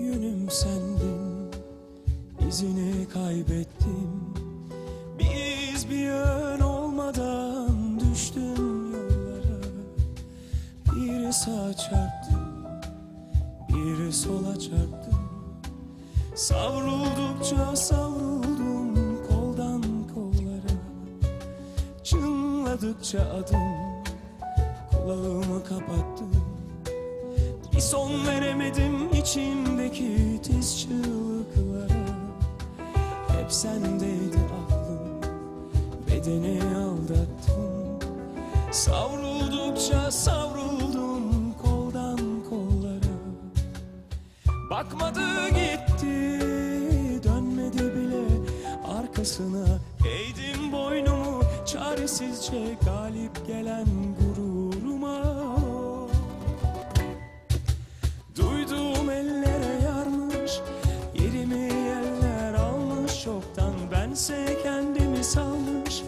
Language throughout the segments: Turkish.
yönüm sendin izini kaybettim. Bir iz bir yön olmadan düştüm yollara. Bir sağa çarptım bir sola çarptım Savruldukça savruldum koldan kollara. Çınladıkça adım kulağımı kapattım Bir son veremedim içimdeki tiz çığlıklara Hep sendeydi aklım. Bedeni aldattım. Savruldukça savruldum koldan kollara. Bakmadı gitti dönmedi bile. Arkasına Eğdim boynumu çaresizce galip gelen Bense kendimi salmış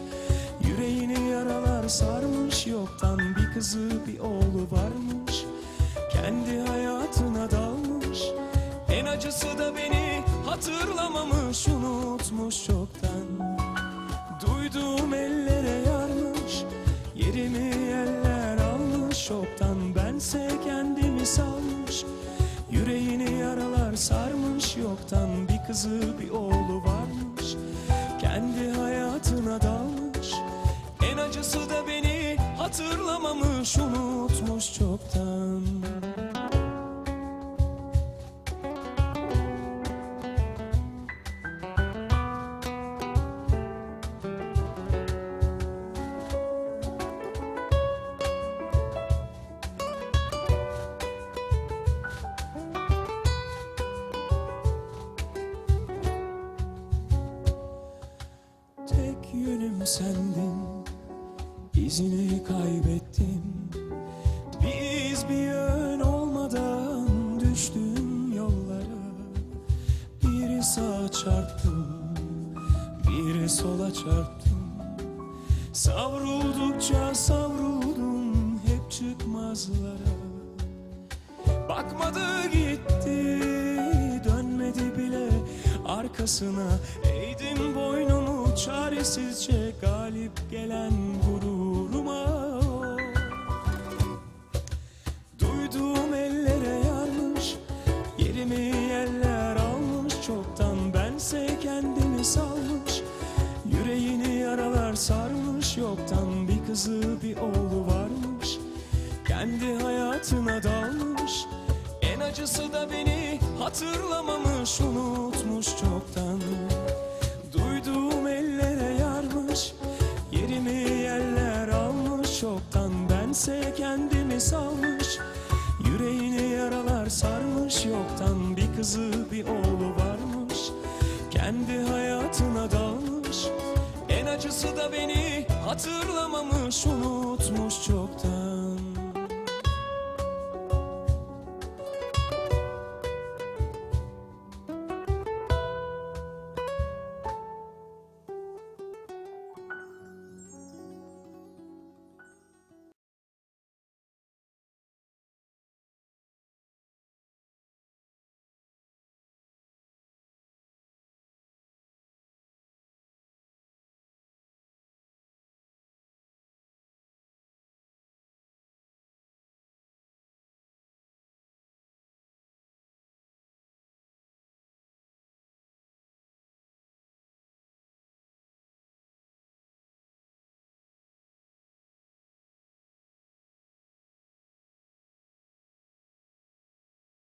Yüreğini yaralar sarmış. Yoktan bir kızı bir oğlu varmış Kendi hayatına dalmış. En acısı da beni hatırlamamış Unutmuş çoktan. Duyduğum ellere yarmış Yerimi yerler almış. Çoktan bense kendimi salmış Yüreğini yaralar sarmış. Yoktan bir kızı bir oğlu varmış hayatına dalmış. En acısı da beni hatırlamamış Unutmuş çoktan Tek yönüm sendin. İzini kaybettim Bir iz bir yön olmadan düştüm yollara. Biri sağa çarptım Biri sola çarptım Savruldukça savruldum hep çıkmazlara. Bakmadı gitti dönmedi bile arkasına. Eğdim boynumu çaresizce galip gelen gururuma. Duyduğum ellere yarmış Yerimi yerler almış. Çoktan bense kendimi salmış Yüreğini yaralar sarmış. Yoktan bir kızı bir oğlu varmış Kendi hayatına dalmış. En acısı da beni hatırlamamış Unutmuş çoktan kendimi salmış Yüreğini yaralar sarmış Yoktan bir kızı bir oğlu varmış. Kendi hayatına dalmış En acısı da beni hatırlamamış Unutmuş çoktan